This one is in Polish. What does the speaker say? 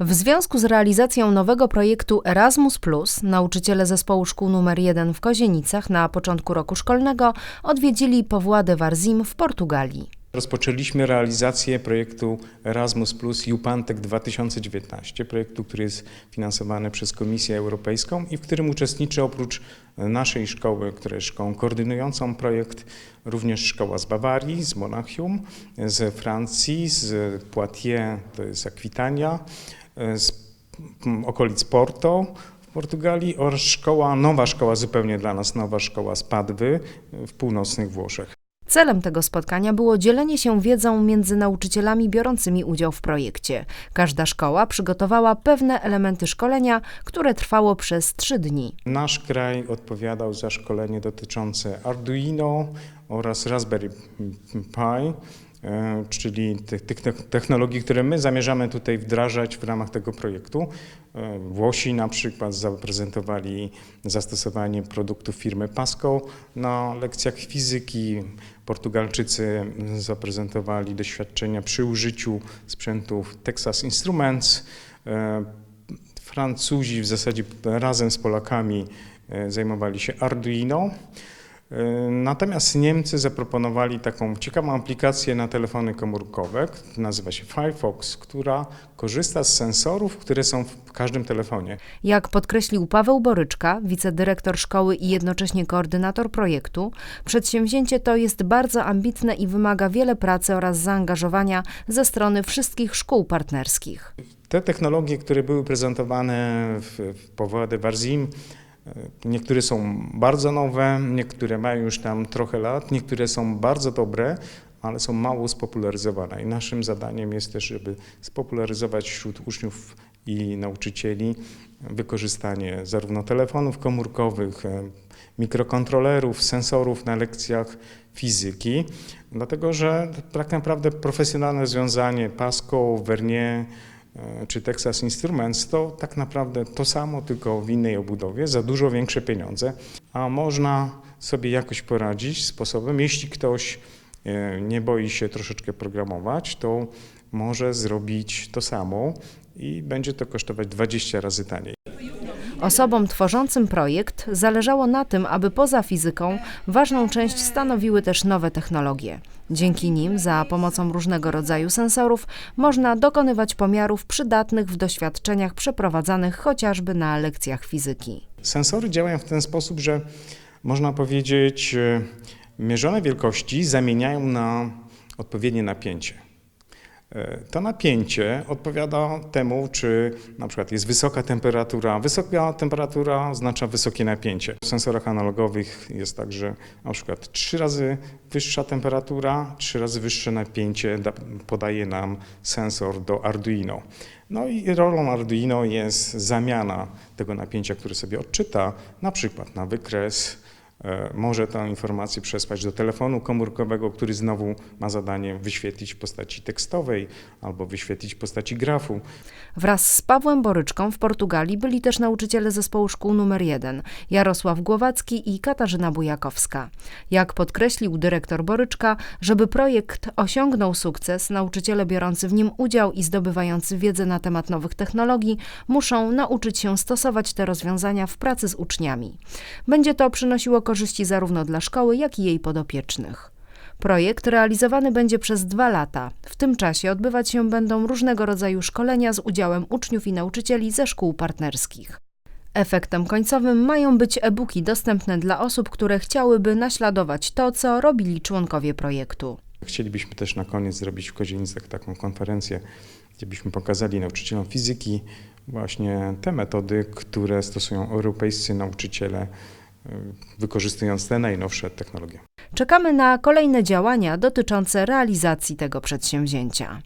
W związku z realizacją nowego projektu Erasmus, nauczyciele zespołu szkół nr 1 w Kozienicach na początku roku szkolnego odwiedzili Powładę Varzim w Portugalii. Rozpoczęliśmy realizację projektu Erasmus Plus Jupantek 2019, projektu, który jest finansowany przez Komisję Europejską i w którym uczestniczy oprócz naszej szkoły, która jest szkołą koordynującą projekt, również szkoła z Bawarii, z Monachium, z Francji, z Poitiers, to jest Akwitania, z mm, okolic Porto w Portugalii oraz szkoła, nowa szkoła, zupełnie dla nas nowa szkoła z Padwy w północnych Włoszech. Celem tego spotkania było dzielenie się wiedzą między nauczycielami biorącymi udział w projekcie. Każda szkoła przygotowała pewne elementy szkolenia, które trwało przez trzy dni. Nasz kraj odpowiadał za szkolenie dotyczące Arduino oraz Raspberry Pi, e, czyli tych, tych technologii, które my zamierzamy tutaj wdrażać w ramach tego projektu. E, Włosi na przykład zaprezentowali zastosowanie produktów firmy Pasco na lekcjach fizyki. Portugalczycy zaprezentowali doświadczenia przy użyciu sprzętów Texas Instruments. E, Francuzi w zasadzie razem z Polakami e, zajmowali się Arduino. E, Natomiast Niemcy zaproponowali taką ciekawą aplikację na telefony komórkowe, nazywa się Firefox, która korzysta z sensorów, które są w każdym telefonie. Jak podkreślił Paweł Boryczka, wicedyrektor szkoły i jednocześnie koordynator projektu, przedsięwzięcie to jest bardzo ambitne i wymaga wiele pracy oraz zaangażowania ze strony wszystkich szkół partnerskich. Te technologie, które były prezentowane w, w Powładę Varzim, Niektóre są bardzo nowe, niektóre mają już tam trochę lat, niektóre są bardzo dobre, ale są mało spopularyzowane. I naszym zadaniem jest też, żeby spopularyzować wśród uczniów i nauczycieli wykorzystanie zarówno telefonów komórkowych, e, mikrokontrolerów, sensorów na lekcjach fizyki, dlatego że tak naprawdę profesjonalne rozwiązanie Pasco, Vernier, E, czy Texas Instruments, to tak naprawdę to samo, tylko w innej obudowie, za dużo większe pieniądze, a można sobie jakoś poradzić sposobem, jeśli ktoś e, nie boi się troszeczkę programować, to może zrobić to samo i będzie to kosztować 20 razy taniej. Osobom tworzącym projekt zależało na tym, aby poza fizyką ważną część stanowiły też nowe technologie. Dzięki nim, za pomocą różnego rodzaju sensorów, można dokonywać pomiarów przydatnych w doświadczeniach przeprowadzanych chociażby na lekcjach fizyki. Sensory działają w ten sposób, że można powiedzieć, e, mierzone wielkości zamieniają na odpowiednie napięcie. E, to napięcie odpowiada temu, czy na przykład jest wysoka temperatura. Wysoka temperatura oznacza wysokie napięcie. W sensorach analogowych jest tak, że na przykład trzy razy wyższa temperatura, trzy razy wyższe napięcie podaje nam sensor do Arduino. No i rolą Arduino jest zamiana tego napięcia, które sobie odczyta, na przykład na wykres, może tę informację przesłać do telefonu komórkowego, który znowu ma zadanie wyświetlić w postaci tekstowej albo wyświetlić w postaci grafu. Wraz z Pawłem Boryczką w Portugalii byli też nauczyciele zespołu szkół nr 1 Jarosław Głowacki i Katarzyna Bujakowska. Jak podkreślił dyrektor Boryczka, żeby projekt osiągnął sukces, nauczyciele biorący w nim udział i zdobywający wiedzę na temat nowych technologii muszą nauczyć się stosować te rozwiązania w pracy z uczniami. Będzie to przynosiło korzyści zarówno dla szkoły, jak i jej podopiecznych. Projekt realizowany będzie przez dwa lata. W tym czasie odbywać się będą różnego rodzaju szkolenia z udziałem uczniów i nauczycieli ze szkół partnerskich. Efektem końcowym mają być e-booki dostępne dla osób, które chciałyby naśladować to, co robili członkowie projektu. Chcielibyśmy też na koniec zrobić w Kozienicach taką konferencję, gdzie byśmy pokazali nauczycielom fizyki właśnie te metody, które stosują europejscy nauczyciele wykorzystując te najnowsze technologie. Czekamy na kolejne działania dotyczące realizacji tego przedsięwzięcia.